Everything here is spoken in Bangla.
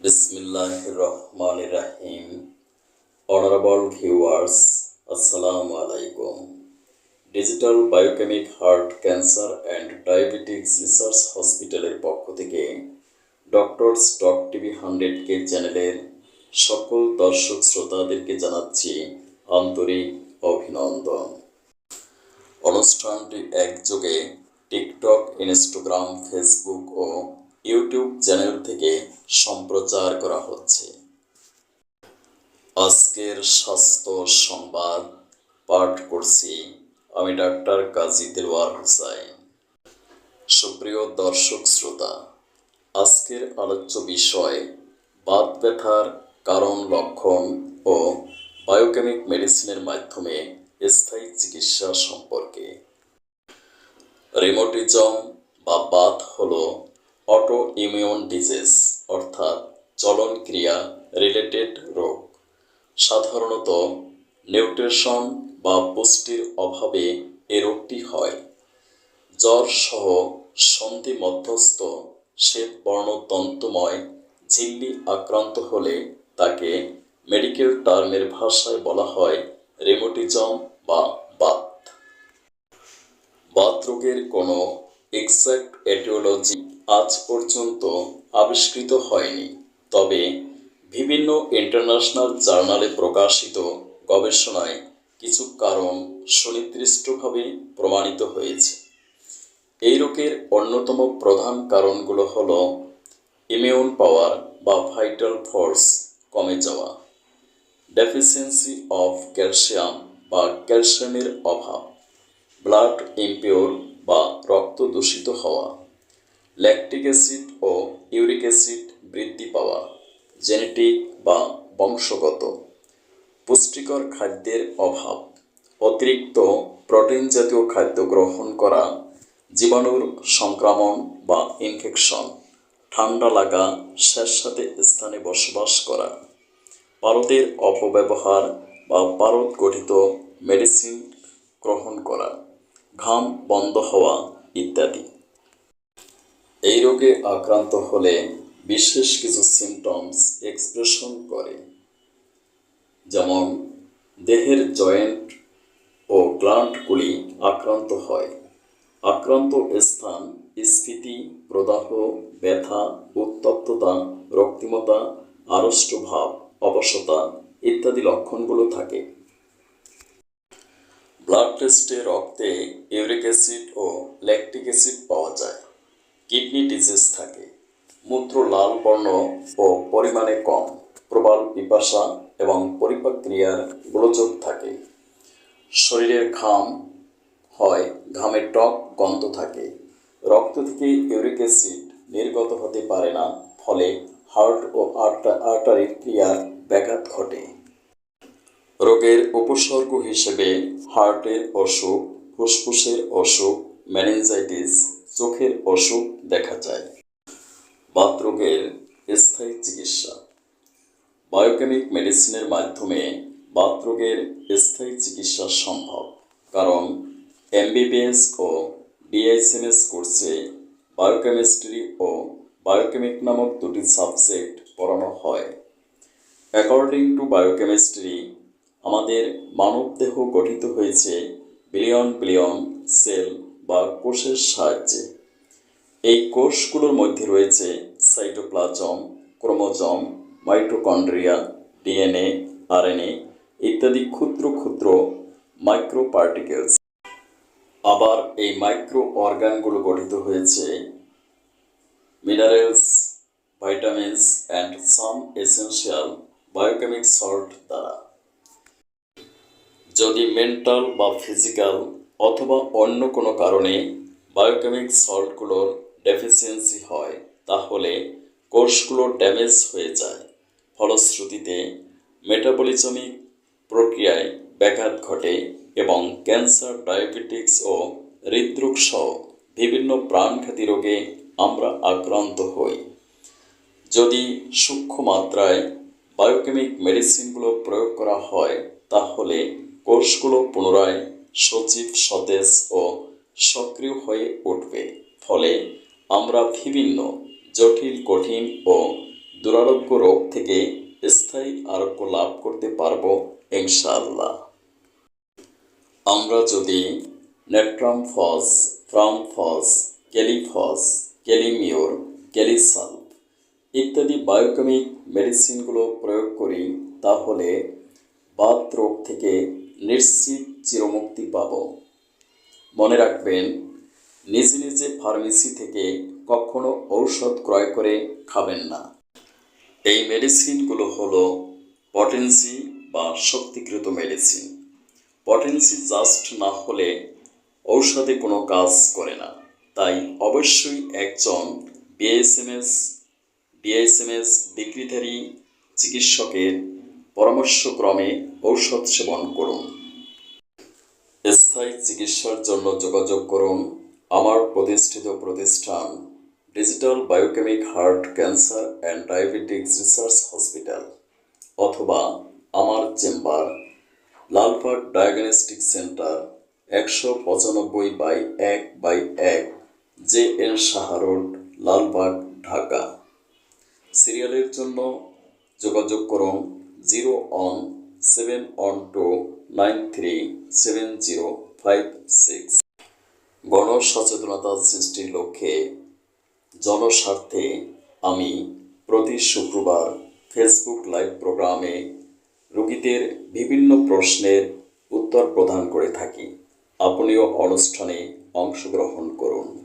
বিসমিল্লাহ রহমান রাহিম অনারেবল ভিউয়ার্স আসসালামু আলাইকুম। Digital biochemic heart cancer and diabetics research হসপিটালের পক্ষ থেকে doctor stock TV hundred K চ্যানেলের সকল দর্শক শ্রোতাদেরকে জানাচ্ছি আন্তরিক অভিনন্দন। অনুষ্ঠানটি একযোগে টিকটক ইনস্টাগ্রাম ফেসবুক ও ইউটিউব চ্যানেল থেকে সম্প্রচার করা হচ্ছে। আজকের স্বাস্থ্য সংবাদ পাঠ করছি আমি ডাক্তার কাজী দেওয়ার হুসাইন। সুপ্রিয় দর্শক শ্রোতা, আজকের আলোচ্য বিষয় বাত ব্যথার কারণ, লক্ষণ ও বায়োকেমিক মেডিসিনের মাধ্যমে স্থায়ী চিকিৎসা সম্পর্কে। রিমোটিজম বা বাত হল অটো ইমিউন ডিজিজ অর্থাৎ চলন ক্রিয়া রিলেটেড রোগ। সাধারণত নিউট্রিশন বা পুষ্টির অভাবে এ রোগটি হয়। জ্বর সহ সন্ধি মধ্যস্থ শ্বেতবর্ণ তন্তুময় ঝিল্লি আক্রান্ত হলে তাকে মেডিকেল টার্মের ভাষায় বলা হয় রেমোটিজম বা বাত। বাত রোগের কোনো এক্সাক্ট এটিওলজি আজ পর্যন্ত আবিষ্কৃত হয়নি, তবে বিভিন্ন ইন্টারন্যাশনাল জার্নালে প্রকাশিত গবেষণায় কিছু কারণ সুনির্দিষ্টভাবে প্রমাণিত হয়েছে। এই রোগের অন্যতম প্রধান কারণগুলো হল ইমিউন পাওয়ার বা ভাইটাল ফোর্স কমে যাওয়া ডেফিসিয়েন্সি অফ ক্যালসিয়াম বা ক্যালসিয়ামের অভাব ব্লাড ইম্পিওর বা রক্ত দূষিত হওয়া। ল্যাকটিক অ্যাসিড ও ইউরিক অ্যাসিড বৃদ্ধি পাওয়া জেনেটিক বা বংশগত। পুষ্টিকর খাদ্যের অভাব, অতিরিক্ত প্রোটিন জাতীয় খাদ্য গ্রহণ করা, জীবাণুর সংক্রমণ বা ইনফেকশন ঠান্ডা লাগা স্যাঁতস্যাঁতে স্থানে বসবাস করা। পারদের অপব্যবহার বা পারদ গঠিত মেডিসিন গ্রহণ করা, ঘাম বন্ধ হওয়া ইত্যাদি। এই রোগে আক্রান্ত হলে বিশেষ কিছু সিমটমস এক্সপ্রেশন করে, যেমন দেহের জয়েন্ট ও গ্লান্টগুলি আক্রান্ত হয়। আক্রান্ত স্থান স্ফীতি প্রদাহ, ব্যথা, উত্তপ্ততা, রক্তিমতা, আড়ষ্টভাব, অবসতা ইত্যাদি লক্ষণগুলো থাকে। ব্লাড টেস্টে রক্তে ইউরিক অ্যাসিড ও ল্যাকটিক অ্যাসিড পাওয়া যায়। কিডনি ডিজিজ থাকে। মূত্র লাল বর্ণ ও পরিমাণে কম। প্রবল পিপাসা এবং পরিপাক ক্রিয়ার গোলযোগ থাকে। শরীরের ঘাম হয়, ঘামের টক গন্ধ থাকে। রক্ত থেকে ইউরিক অ্যাসিড নির্গত হতে পারে না, ফলে হার্ট ও আর্টারির ক্রিয়ার ব্যাঘাত ঘটে। রোগের উপসর্গ হিসেবে হার্টের অসুখ, ফুসফুসের অসুখ ম্যানেঞ্জাইটিস চোখের অসুখ দেখা যায়। বাত রোগের স্থায়ী চিকিৎসা। বায়োকেমিক মেডিসিনের মাধ্যমে বাত রোগের স্থায়ী চিকিৎসা সম্ভব। কারণ এমবিবিএস ও ডিআইসিএমএস কোর্সে বায়োকেমিস্ট্রি ও বায়োকেমিক নামক দুটি সাবজেক্ট পড়ানো হয়। অ্যাকর্ডিং টু বায়োকেমিস্ট্রি, আমাদের মানবদেহ গঠিত হয়েছে বিলিয়ন বিলিয়ন সেল বা কোষের সাহায্যে। এই কোষগুলোর মধ্যে রয়েছে cytoplasm, chromosome, mitochondria, DNA, RNA ইত্যাদি ক্ষুদ্র ক্ষুদ্র মাইক্রো পার্টিকেলস আবার এই মাইক্রো অর্গানগুলো গঠিত হয়েছে minerals, vitamins and some essential biochemic salt দ্বারা। যদি মেন্টাল বা ফিজিক্যাল অথবা অন্য কোনো কারণে বায়োকেমিক সল্টগুলোর ডেফিসিয়েন্সি হয়, তাহলে কোষগুলো ড্যামেজ হয়ে যায়। ফলশ্রুতিতে, মেটাবলিজমিক প্রক্রিয়ায় ব্যাঘাত ঘটে এবং ক্যান্সার, ডায়াবেটিক্স ও হৃদরোগ সহ বিভিন্ন প্রাণঘাতী রোগে আমরা আক্রান্ত হই। যদি সূক্ষ্ম মাত্রায় বায়োকেমিক মেডিসিনগুলো প্রয়োগ করা হয়, তাহলে কোষগুলো পুনরায় সজীব সতেজ ও সক্রিয় হয়ে উঠবে। ফলে আমরা বিভিন্ন জটিল, কঠিন ও দুরারোগ্য রোগ থেকে স্থায়ী আরোগ্য লাভ করতে পারব ইনশাআল্লাহ। আমরা যদি নেট্রামফস, ফ্রামফস, ক্যালিফস, ক্যালিমিওর, ক্যালিসাল ইত্যাদি বায়োকেমিক মেডিসিনগুলো প্রয়োগ করি, তাহলে বাত রোগ থেকে নিশ্চিত চিরমুক্তি পাব। মনে রাখবেন, নিজে নিজে ফার্মেসি থেকে কখনো ঔষধ ক্রয় করে খাবেন না। এই মেডিসিনগুলো হলো পটেন্সি বা শক্তিকৃত মেডিসিন। পটেন্সি জাস্ট না হলে ঔষধে কোনো কাজ করে না। তাই অবশ্যই একজন বিএসএমএস বিএসএমএস ডিগ্রিধারী চিকিৎসকের পরামর্শক্রমে ঔষধ সেবন করুন। স্থায়ী চিকিৎসার জন্য যোগাযোগ করুন। আমার প্রতিষ্ঠিত প্রতিষ্ঠান digital biochemic heart cancer and diabetics research hospital অথবা আমার চেম্বার লালপাট ডায়াগনস্টিক সেন্টার একশো পঁচানব্বই বাই এক বাই এক, J N Saha road, Lalbagh, Dhaka. সিরিয়ালের জন্য যোগাযোগ করুন zero one seven one two nine three seven zero. Five six গণসচেতনতা সৃষ্টির লক্ষ্যে জনস্বার্থে আমি প্রতি শুক্রবার ফেসবুক লাইভ প্রোগ্রামে রোগীদের বিভিন্ন প্রশ্নের উত্তর প্রদান করে থাকি। আপনিও অনুষ্ঠানে অংশগ্রহণ করুন।